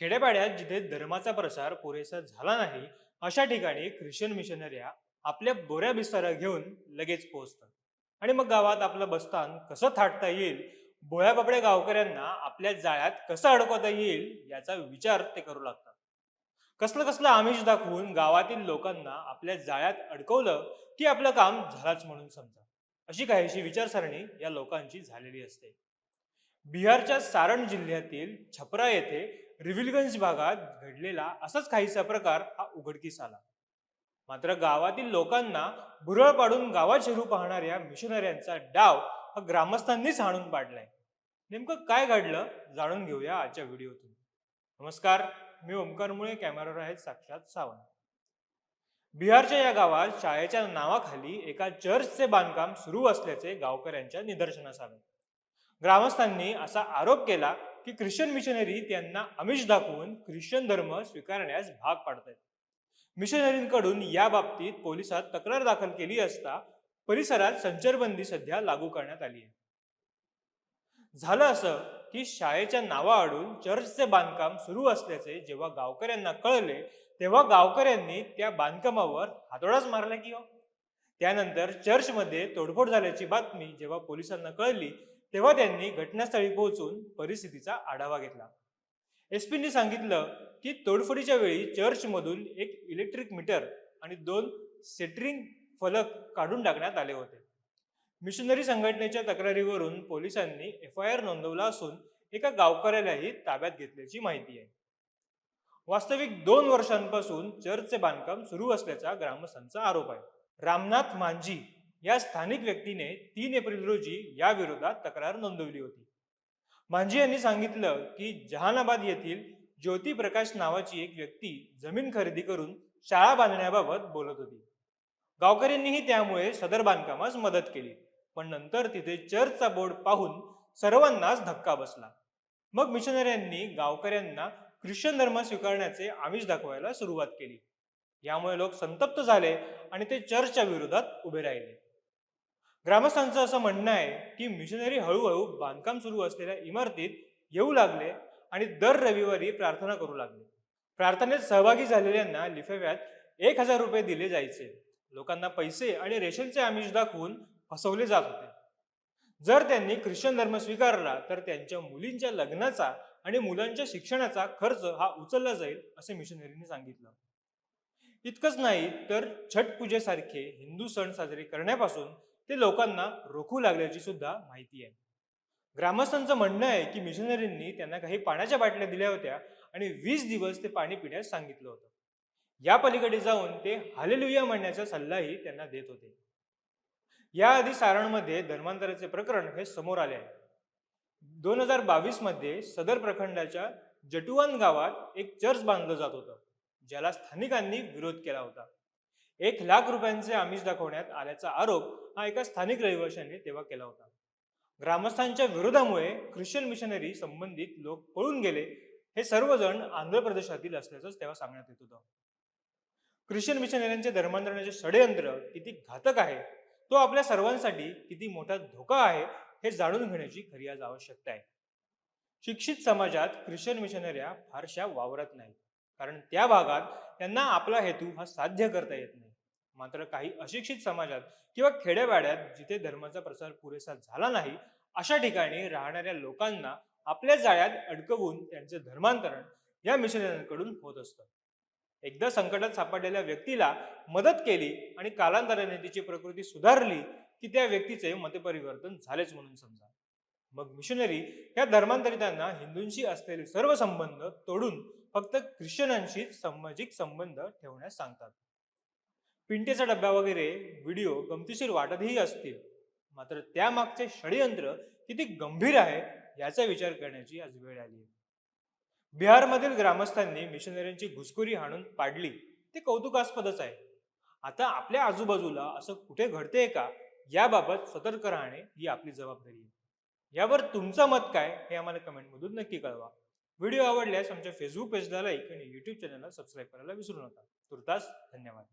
खेड्यापाड्यात जिथे धर्माचा प्रसार पुरेसा झाला नाही अशा ठिकाणी ख्रिश्चन मिशनऱ्या आपल्या बोऱ्या बिस्तारा घेऊन लगेच पोहोचतात. आणि मग गावात आपलं बस्तान कसं थाटता येईल बोळ्या बाबड्या गावकऱ्यांना आपल्या जाळ्यात कसं अडकवता येईल याचा विचार ते करू लागतात. कसलं कसलं आमिष दाखवून गावातील लोकांना आपल्या जाळ्यात अडकवलं की आपलं काम झालाच म्हणून समजा. अशी काहीशी विचारसरणी या लोकांची झालेली असते. बिहारच्या सारण जिल्ह्यातील छपरा येथे रिव्हिलगंज भागात घडलेला असाच काहीसा प्रकार हा उघडकीस आला मात्र गावातील लोकांना भुरळ पाडून गावात शिरू पाहणाऱ्या मिशनऱ्यांचा डाव हा ग्रामस्थांनीच हाणून पाडलाय. नेमकं काय घडलं जाणून घेऊया आजच्या व्हिडिओतून. नमस्कार मी ओमकार मुळे कॅमेरावर आहेत साक्षात सावंत. बिहारच्या या गावात शाळेच्या नावाखाली एका चर्चचे बांधकाम सुरू असल्याचे गावकऱ्यांच्या निदर्शनास आले. ग्रामस्थांनी असा आरोप केला की ख्रिश्चन मिशनरी त्यांना आमिष दाखवून ख्रिश्चन धर्म स्वीकारण्यास भाग पाडतात मिशनरींकडून या बाबतीत पोलिसात तक्रार दाखल केली असता परिसरात संचारबंदी सध्या लागू करण्यात आली आहे. झालं असं की शाळेच्या नावाआडून चर्चचे बांधकाम सुरू असल्याचे जेव्हा गावकऱ्यांना कळले तेव्हा गावकऱ्यांनी त्या बांधकामावर हातोडाच मारला की हो. त्यानंतर चर्चमध्ये तोडफोड झाल्याची बातमी जेव्हा पोलिसांना कळली तेव्हा त्यांनी घटनास्थळी पोहोचून परिस्थितीचा आढावा घेतला. एसपींनी सांगितलं की तोडफोडीच्या वेळी चर्चमधून एक इलेक्ट्रिक मीटर आणि दोन सेटरिंग फलक काढून टाकण्यात आले होते. मिशनरी संघटनेच्या तक्रारीवरून पोलिसांनी एफ आय आर नोंदवला असून एका गावकऱ्यालाही ताब्यात घेतल्याची माहिती आहे. वास्तविक दोन वर्षांपासून चर्चचे बांधकाम सुरू असल्याचा ग्रामस्थांचा आरोप आहे. रामनाथ मांझी या स्थानिक व्यक्तीने तीन एप्रिल रोजी या विरोधात तक्रार नोंदवली होती. मांझी यांनी सांगितलं की जहानाबाद येथील ज्योती प्रकाश नावाची एक व्यक्ती जमीन खरेदी करून शाळा बांधण्याबाबत बोलत होती. गावकऱ्यांनीही त्यामुळे सदर बांधकामास मदत केली पण नंतर तिथे चर्चचा बोर्ड पाहून सर्वांनाच धक्का बसला. मग मिशनऱ्यांनी गावकऱ्यांना ख्रिश्चन धर्म स्वीकारण्याचे आमिष दाखवायला सुरुवात केली. यामुळे लोक संतप्त झाले आणि ते चर्चच्या विरोधात उभे राहिले. ग्रामस्थांचं असं म्हणणं आहे की मिशनरी हळूहळू बांधकाम सुरू असलेल्या इमारतीत येऊ लागले आणि दर रविवारी प्रार्थना करू लागले. प्रार्थनेत सहभागी झालेल्यांना लिफेव्यात एक हजार रुपये दिले जायचे. लोकांना पैसे आणि रेशनचे आमिष दाखवून फसवले जात होते. जर त्यांनी ख्रिश्चन धर्म स्वीकारला तर त्यांच्या मुलींच्या लग्नाचा आणि मुलांच्या शिक्षणाचा खर्च हा उचलला जाईल असे मिशनरीने सांगितलं. इतकंच नाही तर छठ पूजेसारखे हिंदू सण साजरे करण्यापासून ते लोकांना रोखू लागल्याची सुद्धा माहिती आहे. ग्रामस्थांचं म्हणणं आहे की मिशनरींनी त्यांना काही पाण्याच्या बाटल्या दिल्या होत्या आणि वीस दिवस ते पाणी पिण्यास सांगितलं होतं. या पलीकडे जाऊन ते हालेलुया म्हणण्याचा सल्लाही त्यांना देत होते. याआधी सारणमध्ये धर्मांतराचे प्रकरण हे समोर आले आहे. दोन हजार बावीसमध्ये सदर प्रखंडाच्या जटुवान गावात एक चर्च बांधलं जात होतं ज्याला स्थानिकांनी विरोध केला होता. एक लाख रुपयांचे आमिष दाखवण्यात आल्याचा आरोप हा एका स्थानिक रहिवाशांनी तेव्हा केला होता. ग्रामस्थांच्या विरोधामुळे ख्रिश्चन मिशनरी संबंधित लोक पळून गेले हे सर्वजण आंध्र प्रदेशातील असल्याचंच तेव्हा सांगण्यात येत होतं. ख्रिश्चन मिशनऱ्यांचे धर्मांतरणाचे षडयंत्र किती घातक आहे? तो आपल्या सर्वांसाठी किती मोठा धोका आहे? हे जाणून घेण्याची खरी आज आवश्यकता आहे. शिक्षित समाजात ख्रिश्चन मिशनऱ्या फारशा वावरत नाहीत. कारण त्या भागात त्यांना आपला हेतू हा साध्य करता येत नाही. मात्र काही अशिक्षित समाजात किंवा खेड्यावाड्यात जिथे धर्माचा प्रसार पुरेसा झाला नाही अशा ठिकाणी राहणाऱ्या लोकांना आपल्या जाळ्यात अडकवून त्यांचे धर्मांतरण या मिशनऱ्यांकडून होत असतं. एकदा संकटात सापडलेल्या व्यक्तीला मदत केली आणि कालांतराने तिची प्रकृती सुधारली की त्या व्यक्तीचे मतपरिवर्तन झालेच म्हणून समजा. मग मिशनरी या धर्मांतरितांना हिंदूंशी असलेले सर्व संबंध तोडून फक्त ख्रिश्चनांशी सामाजिक संबंध ठेवण्यास सांगतात. पिंटेचा डब्बा वगैरे व्हिडिओ गमतीशीर वाटतही असतील. मात्र त्यामागचे षडयंत्र किती गंभीर आहे याचा विचार करण्याची आज वेळ आली आहे. बिहारमधील ग्रामस्थांनी मिशनऱ्यांची घुसखोरी हाणून पाडली. ते कौतुकास्पदच आहे. आता आपल्या आजूबाजूला असं कुठे घडतेय का याबाबत सतर्क राहणे ही आपली जबाबदारी आहे. यावर तुमचं मत काय हे आम्हाला कमेंटमधून नक्की कळवा. व्हिडिओ आवडल्यास आमच्या फेसबुक पेजला लाईक आणि युट्यूब चॅनलला सबस्क्राईब करायला विसरू नका. तुर्तास धन्यवाद.